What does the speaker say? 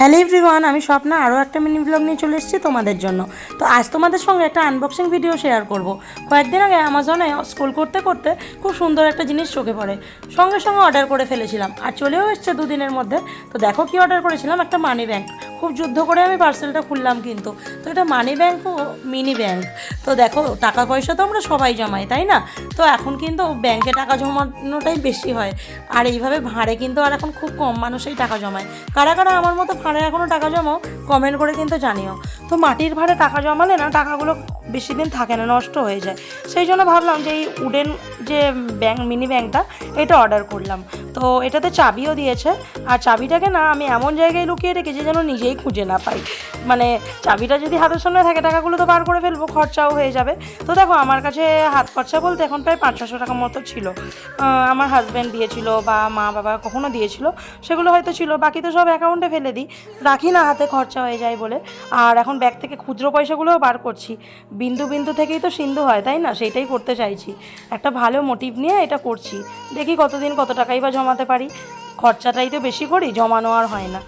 Hello everyone, আমি স্বপ্না, আরও একটা মিনি ব্লগ নিয়ে চলে এসেছি তোমাদের জন্য। তো আজ তোমাদের সঙ্গে একটা আনবক্সিং ভিডিও শেয়ার করব। কয়েকদিন আগে অ্যামাজনে স্কুল করতে করতে খুব সুন্দর একটা জিনিস চোখে পড়ে। সঙ্গে সঙ্গে অর্ডার করে ফেলেছিলাম। আর চলেও এসছে দুদিনের মধ্যে। তো দেখো কি অর্ডার করেছিলাম, একটা মানি ব্যাংক খুব যুদ্ধ করে আমি পার্সেলটা খুললাম কিন্তু। তো এটা মানি ব্যাংক ও মিনি ব্যাংক তো দেখো, টাকা পয়সা তো আমরা সবাই জমাই, তাই না? তো এখন কিন্তু ব্যাংকে টাকা জমানোটাই বেশি হয়। আর এইভাবে ভাঁড়ে কিন্তু আর এখন খুব কম মানুষই টাকা জমায়। কারা কারা আমার মতো ভাঁড়ে এখনও টাকা জমাও কমেন্ট করে কিন্তু জানিও। তো মাটির ভাঁড়ে টাকা জমালে না, টাকাগুলো বেশি দিন থাকে না, নষ্ট হয়ে যায়। সেই জন্য ভাবলাম যে এই উডেন যে ব্যাং, মিনি ব্যাংকটা এটা অর্ডার করলাম। তো এটাতে চাবিও দিয়েছে। আর চাবিটাকে না আমি এমন জায়গায় লুকিয়ে রেখেছি যেন নিজেই খুঁজে না পাই। মানে চাবিটা যদি হাতের সামনে থাকে, টাকাগুলো তো বার করে ফেলব, খরচাও হয়ে যাবে। তো দেখো, আমার কাছে হাত খরচা বলতে এখন প্রায় পাঁচ ছশো টাকা মতো ছিল। আমার হাজব্যান্ড দিয়েছিল বা মা বাবা কখনো দিয়েছিল, সেগুলো হয়তো ছিল, বাকি তো সব অ্যাকাউন্টে ফেলে দিই। রাখি না, হাতে খরচা হয়ে যায় বলে। আর এখন ব্যাগ থেকে খুচরো পয়সাগুলোও বার করছি। বিন্দু বিন্দু থেকেই তো সিন্ধু হয়, তাই না? সেটাই করতে চাইছি। একটা ভালো মোটিভ নিয়ে এটা করছি। দেখি কতদিন কত টাকাই বা জমাতে পারি। খরচাটাই তো বেশি করি, জমানো আর হয় না।